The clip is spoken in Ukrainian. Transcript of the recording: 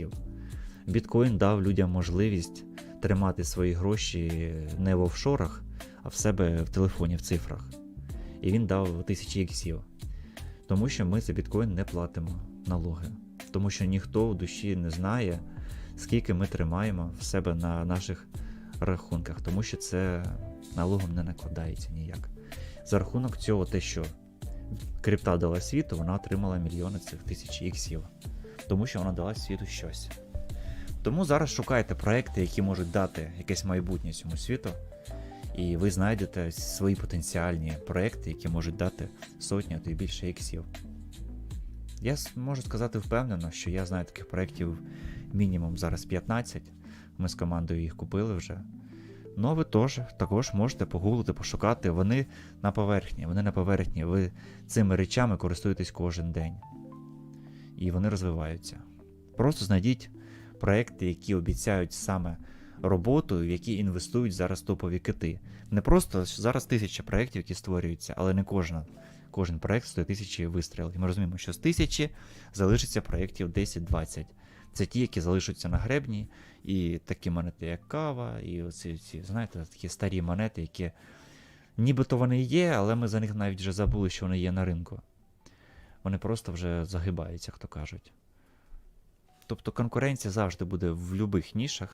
іксів. Біткоін дав людям можливість тримати свої гроші не в офшорах, а в себе в телефоні, в цифрах. І він дав тисячі іксів. Тому що ми за біткоін не платимо налоги. Тому що ніхто в душі не знає, скільки ми тримаємо в себе на наших рахунках, тому що це налогом не накладається ніяк. За рахунок цього, те, що крипта дала світу, вона отримала мільйони цих тисяч іксів, тому що вона дала світу щось. Тому зараз шукайте проекти, які можуть дати якесь майбутнє цьому світу, і ви знайдете свої потенціальні проекти, які можуть дати сотні, а то й більше іксів. Я можу сказати впевнено, що я знаю таких проєктів мінімум зараз 15. Ми з командою їх купили вже. Ну, ви теж також можете погуглити, пошукати. Вони на поверхні. Вони на поверхні. Ви цими речами користуєтесь кожен день. І вони розвиваються. Просто знайдіть проекти, які обіцяють саме роботу, в які інвестують зараз топові кити. Не просто зараз тисяча проєктів, які створюються, але не кожна. Кожен проект стоїть тисячі вистрілів. І ми розуміємо, що з тисячі залишиться проєктів 10-20. Це ті, які залишаться на гребні, і такі монети, як кава, і оці, ці, знаєте, такі старі монети, які нібито вони є, але ми за них навіть вже забули, що вони є на ринку. Вони просто вже загибаються, як то кажуть. Тобто конкуренція завжди буде в будь-яких нішах,